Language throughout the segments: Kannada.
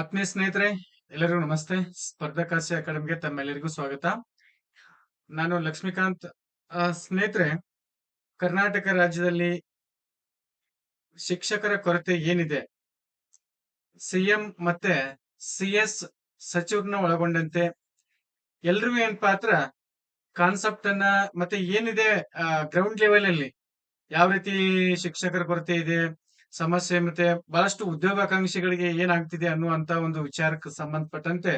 ಆತ್ಮೀಯ ಸ್ನೇಹಿತರೆ, ಎಲ್ಲರಿಗೂ ನಮಸ್ತೆ. ಸ್ಪರ್ಧಾಕಾಶಿ ಅಕಾಡೆಮಿಗೆ ತಮ್ಮೆಲ್ಲರಿಗೂ ಸ್ವಾಗತ. ನಾನು ಲಕ್ಷ್ಮೀಕಾಂತ್. ಸ್ನೇಹಿತರೆ, ಕರ್ನಾಟಕ ರಾಜ್ಯದಲ್ಲಿ ಶಿಕ್ಷಕರ ಕೊರತೆ ಏನಿದೆ? ಸಿಎಂ ಮತ್ತೆ ಸಿ ಎಸ್ ಸಚಿವರನ್ನ ಒಳಗೊಂಡಂತೆ ಎಲ್ರಿಗೂ ಏನ್ ಪಾತ್ರ? ಕಾನ್ಸೆಪ್ಟ್ ಅನ್ನ ಮತ್ತೆ ಏನಿದೆ ಗ್ರೌಂಡ್ ಲೆವೆಲ್ ಅಲ್ಲಿ? ಯಾವ ರೀತಿ ಶಿಕ್ಷಕರ ಕೊರತೆ ಇದೆ? ಸಮಸ್ಯೆ ಮತ್ತೆ ಬಹಳಷ್ಟು ಉದ್ಯೋಗಾಕಾಂಕ್ಷಿಗಳಿಗೆ ಏನಾಗ್ತಿದೆ ಅನ್ನುವಂತ ಒಂದು ವಿಚಾರಕ್ಕೆ ಸಂಬಂಧಪಟ್ಟಂತೆ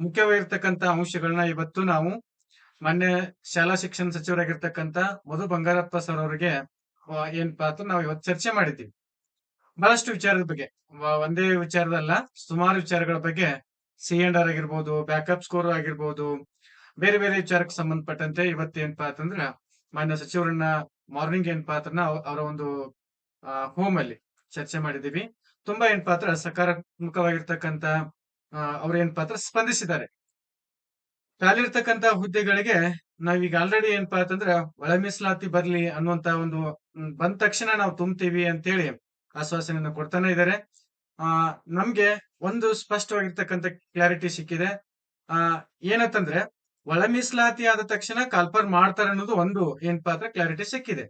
ಮುಖ್ಯವಾಗಿರ್ತಕ್ಕಂಥ ಅಂಶಗಳನ್ನ ಇವತ್ತು ನಾವು ಮೊನ್ನೆ ಶಾಲಾ ಶಿಕ್ಷಣ ಸಚಿವರಾಗಿರ್ತಕ್ಕಂತ ಮಧು ಬಂಗಾರಪ್ಪ ಸರ್ ಅವರಿಗೆ ಏನಪ್ಪಾ ಅಂತ ನಾವು ಇವತ್ತು ಚರ್ಚೆ ಮಾಡಿದ್ದೀವಿ ಬಹಳಷ್ಟು ವಿಚಾರದ ಬಗ್ಗೆ ಒಂದೇ ವಿಚಾರದಲ್ಲ ಸುಮಾರು ವಿಚಾರಗಳ ಬಗ್ಗೆ ಸಿ ಅಂಡ್ ಆರ್ ಆಗಿರ್ಬೋದು, ಬ್ಯಾಕಪ್ ಸ್ಕೋರ್ ಆಗಿರ್ಬೋದು, ಬೇರೆ ಬೇರೆ ವಿಚಾರಕ್ಕೆ ಸಂಬಂಧಪಟ್ಟಂತೆ ಇವತ್ತು ಏನಪ್ಪಾ ಅಂತಂದ್ರ ಮಾನ್ಯ ಸಚಿವರನ್ನ, ಮಾರ್ನಿಂಗ್ ಏನಪ್ಪಾ ಅಂತಂದ್ರ ಅವ್- ಅವರ ಒಂದು ಹೋಮ್ ಅಲ್ಲಿ ಚರ್ಚೆ ಮಾಡಿದೀವಿ ತುಂಬಾ ಏನ್ ಪಾತ್ರ ಸಕಾರಾತ್ಮಕವಾಗಿರ್ತಕ್ಕಂತ ಅವ್ರ ಏನ್ ಪಾತ್ರ ಸ್ಪಂದಿಸಿದ್ದಾರೆ. ಕಾಲಿರ್ತಕ್ಕಂತ ಹುದ್ದೆಗಳಿಗೆ ನಾವೀಗ ಆಲ್ರೆಡಿ ಏನಪ್ಪಾ ಅಂತಂದ್ರ ಒಳ ಮೀಸಲಾತಿ ಬರ್ಲಿ ಅನ್ನುವಂತ ಒಂದು ಬಂದ ತಕ್ಷಣ ನಾವು ತುಂಬ್ತೀವಿ ಅಂತೇಳಿ ಆಶ್ವಾಸನೆಯನ್ನ ಕೊಡ್ತಾನೆ ಇದ್ದಾರೆ. ಆ, ನಮ್ಗೆ ಒಂದು ಸ್ಪಷ್ಟವಾಗಿರ್ತಕ್ಕಂಥ ಕ್ಲಾರಿಟಿ ಸಿಕ್ಕಿದೆ. ಆ, ಏನಂತಂದ್ರೆ ಒಳ ಮೀಸಲಾತಿ ಆದ ತಕ್ಷಣ ಕಾಲ್ಪರ್ ಮಾಡ್ತಾರೆ ಅನ್ನೋದು ಒಂದು ಏನಪ್ಪಾ ಅಂದ್ರೆ ಕ್ಲಾರಿಟಿ ಸಿಕ್ಕಿದೆ.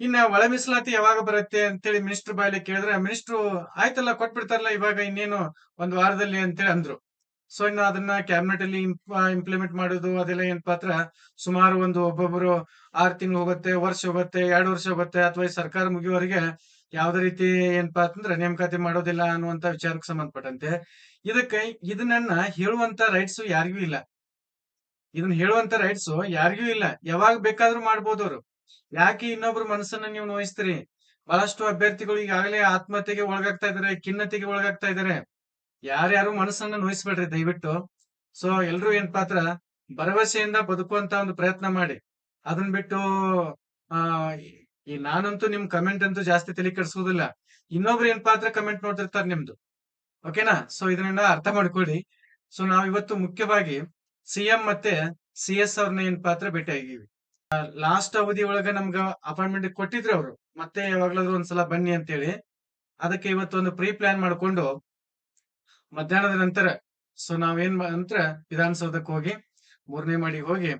ಇನ್ನ ಒಳ ಮೀಸಲಾತಿ ಯಾವಾಗ ಬರುತ್ತೆ ಅಂತೇಳಿ ಮಿನಿಸ್ಟರ್ ಬಾಯಲ್ಲಿ ಕೇಳಿದ್ರೆ, ಮಿನಿಸ್ಟ್ರು ಆಯ್ತಲ್ಲ ಕೊಟ್ಬಿಡ್ತಾರಲ್ಲ ಇವಾಗ ಇನ್ನೇನು ಒಂದ್ ವಾರದಲ್ಲಿ ಅಂತೇಳಿ ಅಂದ್ರು. ಸೊ ಇನ್ನು ಅದನ್ನ ಕ್ಯಾಬಿನೆಟ್ ಅಲ್ಲಿ ಇಂಪ್ಲಿಮೆಂಟ್ ಮಾಡೋದು, ಅದೆಲ್ಲ ಏನ್ ಪಾತ್ರ? ಸುಮಾರು ಒಂದು ಒಬ್ಬೊಬ್ಬರು ಆರ್ ತಿಂಗಳು ಹೋಗುತ್ತೆ, ವರ್ಷ ಹೋಗುತ್ತೆ, ಎರಡು ವರ್ಷ ಹೋಗುತ್ತೆ, ಅಥವಾ ಸರ್ಕಾರ ಮುಗಿಯುವವರೆಗೆ ಯಾವ್ದೇ ರೀತಿ ಏನಪ್ಪಾ ಅಂತಂದ್ರೆ ನೇಮಕಾತಿ ಮಾಡೋದಿಲ್ಲ ಅನ್ನುವಂತ ವಿಚಾರಕ್ಕೆ ಸಂಬಂಧಪಟ್ಟಂತೆ. ಇದಕ್ಕೆ ಇದನ್ನ ಹೇಳುವಂತ ರೈಟ್ಸ್ ಯಾರಿಗೂ ಇಲ್ಲ. ಇದನ್ನ ಹೇಳುವಂತ ರೈಟ್ಸ್ ಯಾರಿಗೂ ಇಲ್ಲ. ಯಾವಾಗ ಬೇಕಾದ್ರೂ ಮಾಡ್ಬೋದು ಅವ್ರು. ಯಾಕೆ ಇನ್ನೊಬ್ರ ಮನಸ್ಸನ್ನ ನೀವು ನೋಯಿಸ್ತೀರಿ? ಬಹಳಷ್ಟು ಅಭ್ಯರ್ಥಿಗಳು ಈಗಾಗಲೇ ಆತ್ಮಹತ್ಯೆಗೆ ಒಳಗಾಗ್ತಾ ಇದಾರೆ ಖಿನ್ನತೆಗೆ ಒಳಗಾಗ್ತಾ ಇದಾರೆ ಯಾರ್ಯಾರು ಮನಸ್ಸನ್ನ ನೋಯಿಸ್ಬೇಡ್ರಿ ದಯವಿಟ್ಟು. ಸೊ ಎಲ್ರು ಏನ್ ಪಾತ್ರ? ಭರವಸೆಯಿಂದ ಬದುಕುವಂತ ಒಂದು ಪ್ರಯತ್ನ ಮಾಡಿ. ಅದನ್ ಬಿಟ್ಟು, ಆ, ಈ ನಾನಂತೂ ನಿಮ್ ಕಮೆಂಟ್ ಅಂತೂ ಜಾಸ್ತಿ ತಲೆ ಕೆಡಿಸೋದಿಲ್ಲ ಇನ್ನೊಬ್ರು ಏನ್ ಪಾತ್ರ ಕಮೆಂಟ್ ನೋಡ್ತಿರ್ತಾರೆ ನಿಮ್ದು. ಓಕೆನಾ? ಸೊ ಇದನ್ನ ಅರ್ಥ ಮಾಡ್ಕೊಳ್ಳಿ. ಸೊ ನಾವ್ ಇವತ್ತು ಮುಖ್ಯವಾಗಿ ಸಿಎಂ ಮತ್ತೆ ಸಿ ಎಸ್ ಅವ್ರನ್ನ ಏನ್ ಪಾತ್ರ ಭೇಟಿ ಲಾಸ್ಟ್ ಅವಧಿ ಒಳಗ ನಮ್ಗ ಅಪಾಯಿಂಟ್ಮೆಂಟ್ ಕೊಟ್ಟಿದ್ರು ಅವರು. ಮತ್ತೆ ಯಾವಾಗ್ಲಾದ್ರೂ ಒಂದ್ಸಲ ಬನ್ನಿ ಅಂತೇಳಿ. ಅದಕ್ಕೆ ಇವತ್ತು ಒಂದು ಪ್ರೀ ಪ್ಲಾನ್ ಮಾಡ್ಕೊಂಡು ಮಧ್ಯಾಹ್ನದ ನಂತರ ಸೊ ನಾವೇನ್ ನಂತರ ವಿಧಾನಸೌಧಕ್ಕೆ ಹೋಗಿ, ಮೂರನೇ ಮಾಡಿ ಹೋಗಿ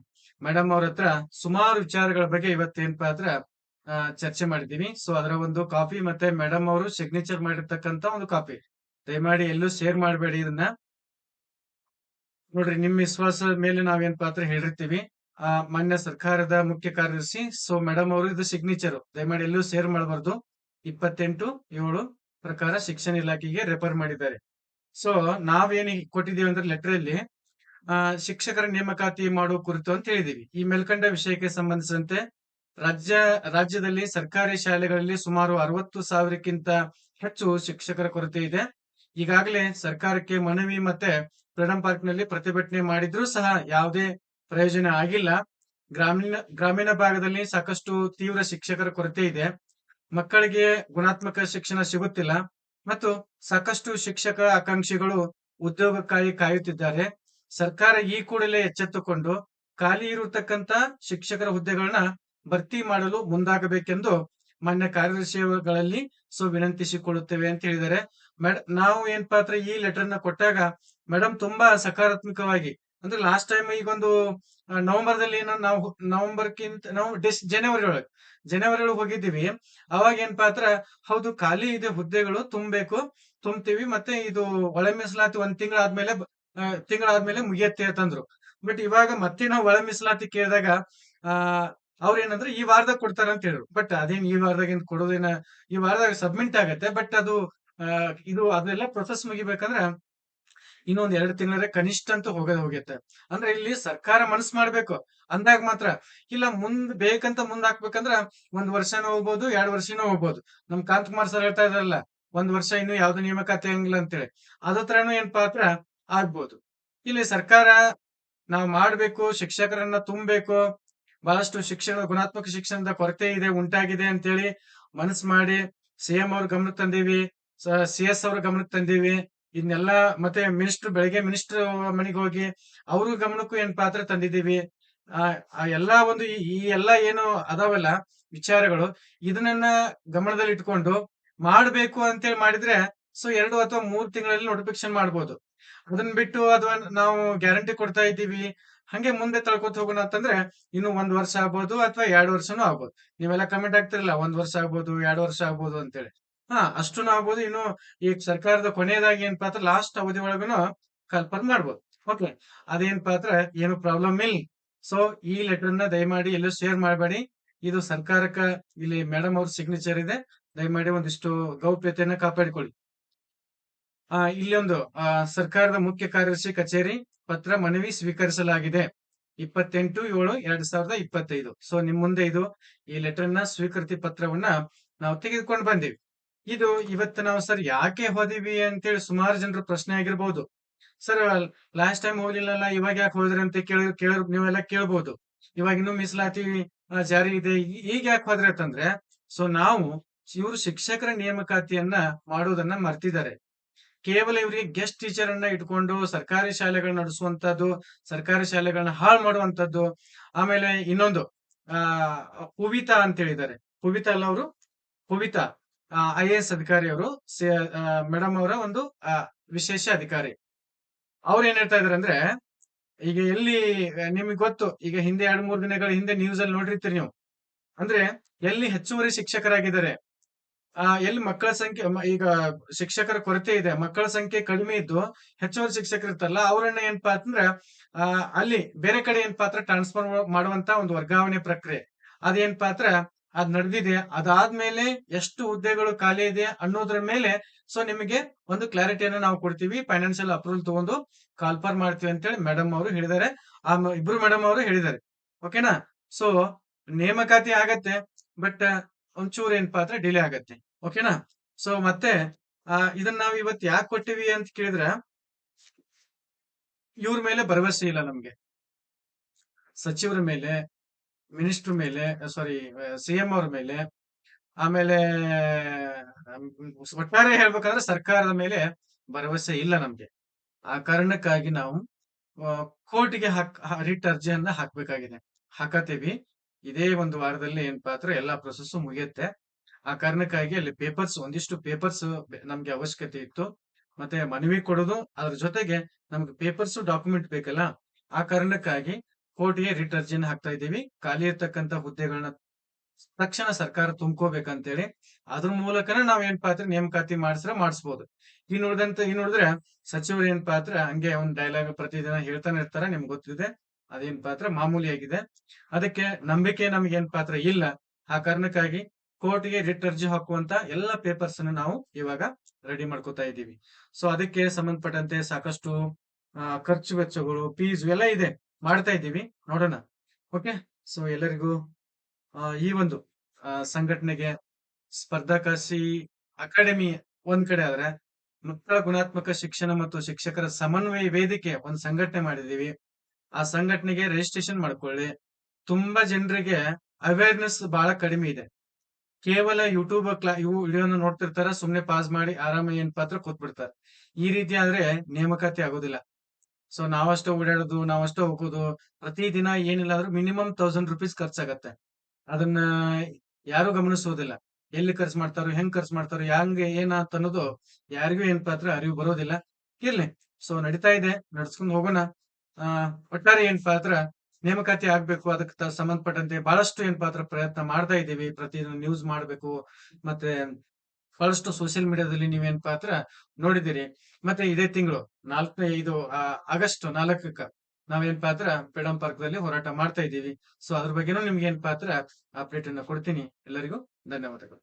ಮೇಡಮ್ ಅವ್ರ ಹತ್ರ ಸುಮಾರು ವಿಚಾರಗಳ ಬಗ್ಗೆ ಇವತ್ತೇನಪ್ಪಾ ಹತ್ರ ಚರ್ಚೆ ಮಾಡಿದೀವಿ. ಸೊ ಅದರ ಒಂದು ಕಾಪಿ ಮತ್ತೆ ಮೇಡಮ್ ಅವರು ಸಿಗ್ನೇಚರ್ ಮಾಡಿರ್ತಕ್ಕಂತ ಒಂದು ಕಾಪಿ ದಯಮಾಡಿ ಎಲ್ಲೂ ಶೇರ್ ಮಾಡಬೇಡಿ ಇದನ್ನ. ನೋಡ್ರಿ ನಿಮ್ ವಿಶ್ವಾಸದ ಮೇಲೆ ನಾವೇನ್ ಪಾತ್ರ ಹೇಳಿರ್ತೀವಿ ಮಾನ್ಯ ಸರ್ಕಾರದ ಮುಖ್ಯ ಕಾರ್ಯದರ್ಶಿ. ಸೊ ಮೇಡಮ್ ಅವರು ಇದು ಸಿಗ್ನೇಚರ್ ದಯಮಾಡಿ ಎಲ್ಲೂ ಶೇರ್ ಮಾಡಬಾರ್ದು. ಇಪ್ಪತ್ತೆಂಟು, ಏಳು ಪ್ರಕಾರ ಶಿಕ್ಷಣ ಇಲಾಖೆಗೆ ರೆಫರ್ ಮಾಡಿದ್ದಾರೆ. ಸೊ ನಾವೇನು ಕೊಟ್ಟಿದ್ದೇವೆ ಅಂದ್ರೆ ಲೆಟರ್ ಅಲ್ಲಿ ಶಿಕ್ಷಕರ ನೇಮಕಾತಿ ಮಾಡುವ ಕುರಿತು ಅಂತ ಹೇಳಿದೀವಿ ಈ ಮೇಲ್ಕಂಡ ವಿಷಯಕ್ಕೆ ಸಂಬಂಧಿಸಿದಂತೆ ರಾಜ್ಯ, ರಾಜ್ಯದಲ್ಲಿ ಸರ್ಕಾರಿ ಶಾಲೆಗಳಲ್ಲಿ ಸುಮಾರು ಅರವತ್ತು ಸಾವಿರಕ್ಕಿಂತ ಹೆಚ್ಚು ಶಿಕ್ಷಕರ ಕೊರತೆ ಇದೆ. ಈಗಾಗಲೇ ಸರ್ಕಾರಕ್ಕೆ ಮನವಿ ಮತ್ತೆ ಫ್ರೀಡಂ ಪಾರ್ಕ್ನಲ್ಲಿ ಪ್ರತಿಭಟನೆ ಮಾಡಿದ್ರೂ ಸಹ ಯಾವುದೇ ಪ್ರಯೋಜನ ಆಗಿಲ್ಲ. ಗ್ರಾಮೀಣ ಗ್ರಾಮೀಣ ಭಾಗದಲ್ಲಿ ಸಾಕಷ್ಟು ತೀವ್ರ ಶಿಕ್ಷಕರ ಕೊರತೆ ಇದೆ. ಮಕ್ಕಳಿಗೆ ಗುಣಾತ್ಮಕ ಶಿಕ್ಷಣ ಸಿಗುತ್ತಿಲ್ಲ ಮತ್ತು ಸಾಕಷ್ಟು ಶಿಕ್ಷಕ ಆಕಾಂಕ್ಷಿಗಳು ಉದ್ಯೋಗಕ್ಕಾಗಿ ಕಾಯುತ್ತಿದ್ದಾರೆ. ಸರ್ಕಾರ ಈ ಕೂಡಲೇ ಎಚ್ಚೆತ್ತುಕೊಂಡು ಖಾಲಿ ಇರತಕ್ಕಂತ ಶಿಕ್ಷಕರ ಹುದ್ದೆಗಳನ್ನ ಭರ್ತಿ ಮಾಡಲು ಮುಂದಾಗಬೇಕೆಂದು ಮಾನ್ಯ ಕಾರ್ಯದರ್ಶಿಗಳಲ್ಲಿ ಸೊ ವಿನಂತಿಸಿಕೊಳ್ಳುತ್ತೇವೆ ಅಂತ ಹೇಳಿದ್ದಾರೆ. ಮೇಡ್, ನಾವು ಏನ್ ಪಾತ್ರ ಈ ಲೆಟರ್ನ ಕೊಟ್ಟಾಗ ಮೇಡಮ್ ತುಂಬಾ ಸಕಾರಾತ್ಮಕವಾಗಿ ಅಂದ್ರೆ ಲಾಸ್ಟ್ ಟೈಮ್ ಈಗೊಂದು ನವೆಂಬರ್ ದಲ್ಲಿ ಏನೋ ನಾವು ನವೆಂಬರ್ಕ್ಕಿಂತ, ನಾವು ಡಿಸ್ ಜನವರಿ ಒಳಗೆ ಜನವರಿ ಒಳಗೆ ಹೋಗಿದ್ದೀವಿ. ಅವಾಗ ಏನಪ್ಪಾ ಅಂದ್ರೆ ಹೌದು ಖಾಲಿ ಇದೆ ಹುದ್ದೆಗಳು, ತುಂಬಬೇಕು, ತುಂಬ್ತೀವಿ, ಮತ್ತೆ ಇದು ಒಳ ಮೀಸಲಾತಿ ಒಂದ್ ತಿಂಗಳಾದ್ಮೇಲೆ ತಿಂಗಳಾದ್ಮೇಲೆ ಮುಗಿಯತ್ತೆ ಅಂತಂದ್ರು ಬಟ್ ಇವಾಗ ಮತ್ತೆ ನಾವು ಒಳ ಮೀಸಲಾತಿ ಕೇಳಿದಾಗ, ಆ, ಅವ್ರ ಏನಂದ್ರೆ ಈ ವಾರದಾಗ ಕೊಡ್ತಾರ ಅಂತ ಹೇಳಿದ್ರು. ಬಟ್ ಅದೇನ್ ಈ ವಾರದಾಗ ಏನ್ ಕೊಡೋದೇನ, ಈ ವಾರದಾಗ ಸಬ್ಮಿಟ್ ಆಗತ್ತೆ ಬಟ್ ಅದು ಇದು ಅದೆಲ್ಲ ಪ್ರೊಸೆಸ್ ಮುಗಿಬೇಕಂದ್ರ ಇನ್ನೊಂದ್ ಎರಡು ತಿಂಗಳರೆ ಕನಿಷ್ಠ ಅಂತೂ ಹೋಗೋದ್ ಹೋಗುತ್ತೆ ಅಂದ್ರೆ ಇಲ್ಲಿ ಸರ್ಕಾರ ಮನಸ್ ಮಾಡ್ಬೇಕು. ಅಂದಾಗ ಮಾತ್ರ, ಇಲ್ಲ ಮುಂದ್ ಬೇಕಂತ ಮುಂದ್ ಹಾಕ್ಬೇಕಂದ್ರ ಒಂದ್ ವರ್ಷನೂ ಹೋಗ್ಬೋದು, ಎರಡ್ ವರ್ಷನೂ ಹೋಗ್ಬೋದು. ನಮ್ ಕಾಂತ್ ಕುಮಾರ್ ಸರ್ ಹೇಳ್ತಾ ಇದ್ರಲ್ಲ, ಒಂದ್ ವರ್ಷ ಇನ್ನು ಯಾವ್ದು ನೇಮಕಾತಿ ಹಂಗಿಲ್ಲ ಅಂತೇಳಿ. ಅದತ್ರನು ಏನ್ ಪಾತ್ರ ಆಗ್ಬೋದು. ಇಲ್ಲಿ ಸರ್ಕಾರ ನಾವು ಮಾಡ್ಬೇಕು, ಶಿಕ್ಷಕರನ್ನ ತುಂಬಬೇಕು. ಬಹಳಷ್ಟು ಶಿಕ್ಷಣ, ಗುಣಾತ್ಮಕ ಶಿಕ್ಷಣದ ಕೊರತೆ ಇದೆ, ಉಂಟಾಗಿದೆ ಅಂತೇಳಿ ಮನಸ್ ಮಾಡಿ ಸಿಎಂ ಅವ್ರ ಗಮನಕ್ಕೆ ತಂದೀವಿ, ಸಿ ಎಸ್ ಅವ್ರ ಗಮನಕ್ಕೆ ತಂದೀವಿ. ಇದನ್ನೆಲ್ಲ ಮತ್ತೆ ಮಿನಿಸ್ಟರ್ ಬೆಳಗ್ಗೆ ಮಿನಿಸ್ಟರ್ ಮನೆಗೆ ಹೋಗಿ ಅವ್ರ ಗಮನಕ್ಕೂ ಏನ್ ಪಾತ್ರ ತಂದಿದ್ದೀವಿ? ಆ ಎಲ್ಲಾ ಒಂದು ಈ ಈ ಎಲ್ಲಾ ಏನು ಅದಾವಲ್ಲ ವಿಚಾರಗಳು, ಇದನ್ನ ಗಮನದಲ್ಲಿ ಇಟ್ಕೊಂಡು ಮಾಡಬೇಕು ಅಂತೇಳಿ ಮಾಡಿದ್ರೆ ಸೊ ಎರಡು ಅಥವಾ ಮೂರು ತಿಂಗಳಲ್ಲಿ ನೋಟಿಫಿಕೇಶನ್ ಮಾಡ್ಬೋದು. ಅದನ್ನ ಬಿಟ್ಟು ಅಥವಾ ನಾವು ಗ್ಯಾರಂಟಿ ಕೊಡ್ತಾ ಇದ್ದೀವಿ. ಹಂಗೆ ಮುಂದೆ ತಳ್ಕೊತ ಹೋಗೋಣ ಅಂತಂದ್ರೆ ಇನ್ನು ಒಂದ್ ವರ್ಷ ಆಗ್ಬೋದು ಅಥವಾ ಎರಡು ವರ್ಷನೂ ಆಗ್ಬೋದು. ನೀವೆಲ್ಲ ಕಮೆಂಟ್ ಆಗ್ತಿರಲ್ಲ ಒಂದ್ ವರ್ಷ ಆಗ್ಬೋದು, ಎರಡು ವರ್ಷ ಆಗ್ಬೋದು ಅಂತೇಳಿ. ಹಾ ಅಷ್ಟುನು ಆಗ್ಬೋದು ಇನ್ನು ಈ ಸರ್ಕಾರದ ಕೊನೆಯದಾಗಿ ಏನಪ್ಪಾ ಅಂದ್ರೆ ಲಾಸ್ಟ್ ಅವಧಿ ಒಳಗೂನು ಕಲ್ಪನೆ ಮಾಡ್ಬೋದು. ಓಕೆ ಅದೇನಪ್ಪಾ ಅಂದ್ರೆ ಏನು ಪ್ರಾಬ್ಲಮ್ ಇಲ್ಲ. ಸೊ ಈ ಲೆಟರ್ನ ದಯಮಾಡಿ ಎಲ್ಲೂ ಶೇರ್ ಮಾಡಬೇಡಿ. ಇದು ಸರ್ಕಾರಕ್ಕ ಇಲ್ಲಿ ಮೇಡಮ್ ಅವ್ರ ಸಿಗ್ನೇಚರ್ ಇದೆ. ದಯಮಾಡಿ ಒಂದಿಷ್ಟು ಗೌಪ್ಯತೆಯನ್ನ ಕಾಪಾಡಿಕೊಳ್ಳಿ. ಆ ಇಲ್ಲಿ ಒಂದು ಆ, ಸರ್ಕಾರದ ಮುಖ್ಯ ಕಾರ್ಯದರ್ಶಿ ಕಚೇರಿ ಪತ್ರ ಮನವಿ ಸ್ವೀಕರಿಸಲಾಗಿದೆ. ಇಪ್ಪತ್ತೆಂಟು ಏಳು ಎರಡ್ ಸಾವಿರದ ಇಪ್ಪತ್ತೈದು. ಸೊ ನಿಮ್ ಮುಂದೆ ಇದು ಈ ಲೆಟರ್ನ ಸ್ವೀಕೃತಿ ಪತ್ರವನ್ನ ನಾವು ತೆಗೆದುಕೊಂಡು ಬಂದಿವಿ. ಇದು ಇವತ್ತು ನಾವು ಸರ್ ಯಾಕೆ ಹೋದಿವಿ ಅಂತೇಳಿ ಸುಮಾರು ಜನರ ಪ್ರಶ್ನೆ ಆಗಿರ್ಬೋದು. ಸರ್ ಲಾಸ್ಟ್ ಟೈಮ್ ಹೋಗ್ಲಿಲ್ಲಲ್ಲ, ಇವಾಗ ಯಾಕೆ ಹೋದ್ರಿ ಅಂತ ಕೇಳ ಕೇಳ ನೀವೆಲ್ಲ ಕೇಳ್ಬೋದು. ಇವಾಗ ಇನ್ನೂ ಮೀಸಲಾತಿ ಜಾರಿ ಇದೆ. ಈಗ ಯಾಕೆ ಹೋದ್ರೆ ಅಂತಂದ್ರೆ ಸೊ ನಾವು ಇವರು ಶಿಕ್ಷಕರ ನೇಮಕಾತಿಯನ್ನ ಮಾಡೋದನ್ನ ಮರ್ತಿದ್ದಾರೆ. ಕೇವಲ ಇವರಿಗೆ ಗೆಸ್ಟ್ ಟೀಚರ್ ಅನ್ನ ಇಟ್ಕೊಂಡು ಸರ್ಕಾರಿ ಶಾಲೆಗಳನ್ನ ನಡೆಸುವಂತದ್ದು, ಸರ್ಕಾರಿ ಶಾಲೆಗಳನ್ನ ಹಾಳು ಮಾಡುವಂತದ್ದು, ಆಮೇಲೆ ಇನ್ನೊಂದು, ಆ ಪುವಿತಾ ಅಂತ ಹೇಳಿದ್ದಾರೆ. ಪುವಿತಾ ಅಲ್ಲ ಅವರು? ಪುವಿತಾ ಐ ಎ ಎಸ್ ಅಧಿಕಾರಿ ಅವರು ಮೇಡಮ್ ಅವರ ಒಂದು ವಿಶೇಷ ಅಧಿಕಾರಿ. ಅವ್ರು ಏನ್ ಹೇಳ್ತಾ ಇದಾರೆ ಅಂದ್ರೆ, ಈಗ ಎಲ್ಲಿ, ನಿಮಗೆ ಗೊತ್ತು, ಈಗ ಹಿಂದೆ ಎರಡ್, ಮೂರ್ ದಿನಗಳ ಹಿಂದೆ ನ್ಯೂಸ್ ಅಲ್ಲಿ ನೋಡಿರ್ತೀರಿ ನೀವು. ಅಂದ್ರೆ, ಎಲ್ಲಿ ಹೆಚ್ಚುವರಿ ಶಿಕ್ಷಕರಾಗಿದ್ದಾರೆ? ಆ, ಎಲ್ಲಿ ಮಕ್ಕಳ ಸಂಖ್ಯೆ ಈಗ ಶಿಕ್ಷಕರ ಕೊರತೆ ಇದೆ, ಮಕ್ಕಳ ಸಂಖ್ಯೆ ಕಡಿಮೆ ಇದ್ದು ಹೆಚ್ಚುವರಿ ಶಿಕ್ಷಕರು ಇರ್ತಾರಲ್ಲ, ಅವ್ರನ್ನ ಏನಪ್ಪಾ ಅಂತಂದ್ರೆ ಅಲ್ಲಿ ಬೇರೆ ಕಡೆ ಏನಪ್ಪಾ ಅಂದ್ರೆ ಟ್ರಾನ್ಸ್ಫರ್ ಮಾಡುವಂತ ಒಂದು ವರ್ಗಾವಣೆ ಪ್ರಕ್ರಿಯೆ. ಅದೇನಪ್ಪಾ ಅಂದ್ರೆ ಅದ್ ನಡೆದಿದೆ. ಅದಾದ್ಮೇಲೆ ಎಷ್ಟು ಹುದ್ದೆಗಳು ಖಾಲಿ ಇದೆ ಅನ್ನೋದ್ರ ಮೇಲೆ ಸೊ ನಿಮಗೆ ಒಂದು ಕ್ಲಾರಿಟಿಯನ್ನು ನಾವು ಕೊಡ್ತೀವಿ. ಫೈನಾನ್ಷಿಯಲ್ ಅಪ್ರೂವಲ್ ತಗೊಂಡು ಕಾಲ್ಫರ್ ಮಾಡ್ತೀವಿ ಅಂತೇಳಿ ಮೇಡಮ್ ಅವರು ಹೇಳಿದ್ದಾರೆ. ಆ ಇಬ್ರು ಮೇಡಮ್ ಅವರು ಹೇಳಿದ್ದಾರೆ. ಓಕೆನಾ ಸೊ ನೇಮಕಾತಿ ಆಗತ್ತೆ ಬಟ್ ಒಂಚೂರು ಏನಪ್ಪಾ ಅಂದ್ರೆ ಡಿಲೇ ಆಗತ್ತೆ. ಓಕೆನಾ ಸೊ ಮತ್ತೆ ಇದನ್ನ ನಾವು ಇವತ್ತು ಯಾಕೆ ಕೊಟ್ಟಿವಿ ಅಂತ ಕೇಳಿದ್ರೆ, ಇವ್ರ ಮೇಲೆ ಭರವಸೆ ಇಲ್ಲ ನಮ್ಗೆ. ಸಚಿವರ ಮೇಲೆ ಮಿನಿಸ್ಟರ್ ಮೇಲೆ ಸಾರಿ ಸಿಎಂ ಅವ್ರ ಮೇಲೆ, ಆಮೇಲೆ ಒಟ್ಟಾರೆ ಹೇಳ್ಬೇಕಂದ್ರೆ ಸರ್ಕಾರದ ಮೇಲೆ ಭರವಸೆ ಇಲ್ಲ ನಮ್ಗೆ. ಆ ಕಾರಣಕ್ಕಾಗಿ ನಾವು ಕೋರ್ಟ್ಗೆ ಹಾಕ್ ರಿಟ್ ಅರ್ಜಿಯನ್ನ ಹಾಕ್ಬೇಕಾಗಿದೆ. ಹಾಕತೀವಿ ಇದೇ ಒಂದು ವಾರದಲ್ಲಿ ಏನಪ್ಪಾ ಅಂದ್ರೆ ಎಲ್ಲಾ ಪ್ರೊಸೆಸ್ಸು ಮುಗಿಯುತ್ತೆ. ಆ ಕಾರಣಕ್ಕಾಗಿ ಅಲ್ಲಿ ಪೇಪರ್ಸ್ ಒಂದಿಷ್ಟು ಪೇಪರ್ಸ್ ನಮ್ಗೆ ಅವಶ್ಯಕತೆ ಇತ್ತು. ಮತ್ತೆ ಮನವಿ ಕೊಡೋದು, ಅದ್ರ ಜೊತೆಗೆ ನಮ್ಗೆ ಪೇಪರ್ಸ್ ಡಾಕ್ಯುಮೆಂಟ್ ಬೇಕಲ್ಲ? ಆ ಕಾರಣಕ್ಕಾಗಿ ಕೋರ್ಟ್ಗೆ ರಿಟ್ ಅರ್ಜಿನ ಹಾಕ್ತಾ ಇದ್ದೀವಿ. ಖಾಲಿ ಇರ್ತಕ್ಕಂತ ಹುದ್ದೆಗಳನ್ನ ತಕ್ಷಣ ಸರ್ಕಾರ ತುಂಬ್ಕೋಬೇಕಂತೇಳಿ ಅದ್ರ ಮೂಲಕನೇ ನಾವ್ ಏನ್ ಪಾತ್ರ ನೇಮಕಾತಿ ಮಾಡಿಸ್ರೆ ಮಾಡಿಸ್ಬೋದು. ಇನ್ ಉಳಿದಂತ ಇನ್ ಉಳಿದ್ರೆ ಸಚಿವರು ಏನ್ ಪಾತ್ರ ಹಂಗೆ ಒಂದ್ ಡೈಲಾಗ್ ಪ್ರತಿದಿನ ಹೇಳ್ತಾನೆ ಇರ್ತಾರ, ನಿಮ್ಗೆ ಗೊತ್ತಿದೆ. ಅದೇನ್ ಪಾತ್ರ ಮಾಮೂಲಿಯಾಗಿದೆ ಅದಕ್ಕೆ ನಂಬಿಕೆ ನಮ್ಗೆ ಏನ್ ಪಾತ್ರ ಇಲ್ಲ. ಆ ಕಾರಣಕ್ಕಾಗಿ ಕೋರ್ಟ್ಗೆ ರಿಟ್ ಅರ್ಜಿ ಹಾಕುವಂತ ಎಲ್ಲ ಪೇಪರ್ಸ್ ಅನ್ನು ನಾವು ಇವಾಗ ರೆಡಿ ಮಾಡ್ಕೋತಾ ಇದ್ದೀವಿ. ಸೊ ಅದಕ್ಕೆ ಸಂಬಂಧಪಟ್ಟಂತೆ ಸಾಕಷ್ಟು ಖರ್ಚು ವೆಚ್ಚಗಳು ಫೀಸ್ ಎಲ್ಲ ಇದೆ. ಮಾಡ್ತಾ ಇದ್ದೀವಿ, ನೋಡೋಣ. ಓಕೆ ಸೊ ಎಲ್ಲರಿಗೂ ಈ ಒಂದು ಸಂಘಟನೆಗೆ ಸ್ಪರ್ಧಾಕಾಶಿ ಅಕಾಡೆಮಿ ಒಂದ್ ಕಡೆ ಆದ್ರೆ ಮಕ್ಕಳ ಗುಣಾತ್ಮಕ ಶಿಕ್ಷಣ ಮತ್ತು ಶಿಕ್ಷಕರ ಸಮನ್ವಯ ವೇದಿಕೆ ಒಂದ್ ಸಂಘಟನೆ ಮಾಡಿದೀವಿ ಆ ಸಂಘಟನೆಗೆ ರಿಜಿಸ್ಟ್ರೇಷನ್ ಮಾಡ್ಕೊಳ್ಳಿ. ತುಂಬಾ ಜನರಿಗೆ ಅವೇರ್ನೆಸ್ ಬಹಳ ಕಡಿಮೆ ಇದೆ. ಕೇವಲ ಯೂಟ್ಯೂಬ್ ಕ್ಲಾ, ಇವು ವಿಡಿಯೋನ ನೋಡ್ತಿರ್ತಾರ, ಸುಮ್ನೆ ಪಾಸ್ ಮಾಡಿ, ಆರಾಮ ಏನ್ ಪಾತ್ರ ಕೂತ್ ಬಿಡ್ತಾರ ಈ ರೀತಿ ಆದ್ರೆ ನೇಮಕಾತಿ ಆಗೋದಿಲ್ಲ. ಸೊ ನಾವಷ್ಟೇ ಓಡಾಡೋದು, ನಾವಷ್ಟೇ ಹೋಗೋದು, ಪ್ರತಿದಿನ ಏನಿಲ್ಲ ಆದ್ರೂ ಮಿನಿಮಮ್ ತೌಸಂಡ್ ರುಪೀಸ್ ಖರ್ಚಾಗತ್ತೆ. ಅದನ್ನ ಯಾರು ಗಮನಿಸೋದಿಲ್ಲ. ಎಲ್ಲಿ ಖರ್ಚು ಮಾಡ್ತಾರೋ, ಹೆಂಗ್ ಖರ್ಚು ಮಾಡ್ತಾರೋ, ಹೆಂಗೆ ಏನಂತ ಅನ್ನೋದು ಯಾರಿಗೂ ಏನ್ ಪಾತ್ರ ಅರಿವು ಬರೋದಿಲ್ಲ. ಇರ್ಲಿ. ಸೊ ನಡೀತಾ ಇದೆ. ನಡ್ಸ್ಕೊಂಡು ಹೋಗೋಣ. ಆ, ಒಟ್ಟಾರೆ ಏನ್ ಪಾತ್ರ, ನೇಮಕಾತಿ ಆಗ್ಬೇಕು, ಅದಕ್ಕೆ ಸಂಬಂಧಪಟ್ಟಂತೆ ಬಹಳಷ್ಟು ಏನ್ ಪಾತ್ರ ಪ್ರಯತ್ನ ಮಾಡ್ತಾ ಇದ್ದೀವಿ ಪ್ರತಿದಿನ ನ್ಯೂಸ್ ಮಾಡ್ಬೇಕು, ಮತ್ತೆ ಬಹಳಷ್ಟು ಸೋಷಿಯಲ್ ಮೀಡಿಯಾದಲ್ಲಿ ನೀವೇನ್ ಪಾತ್ರ ನೋಡಿದಿರಿ ಮತ್ತೆ ಇದೇ ತಿಂಗಳು, ನಾಲ್ಕನೇ ಇದು ಆಗಸ್ಟ್ ನಾಲ್ಕಕ್ಕ ನಾವೇನ್ ಪಾತ್ರ ಪೇಡಂ ಪಾರ್ಕ್ ಹೋರಾಟ ಮಾಡ್ತಾ ಇದ್ದೀವಿ. ಸೊ ಅದ್ರ ಬಗ್ಗೆನೂ ನಿಮ್ಗೆ ಏನ್ ಪಾತ್ರ ಅಪ್ಡೇಟ್ ಅನ್ನ ಕೊಡ್ತೀನಿ. ಎಲ್ಲರಿಗೂ ಧನ್ಯವಾದಗಳು.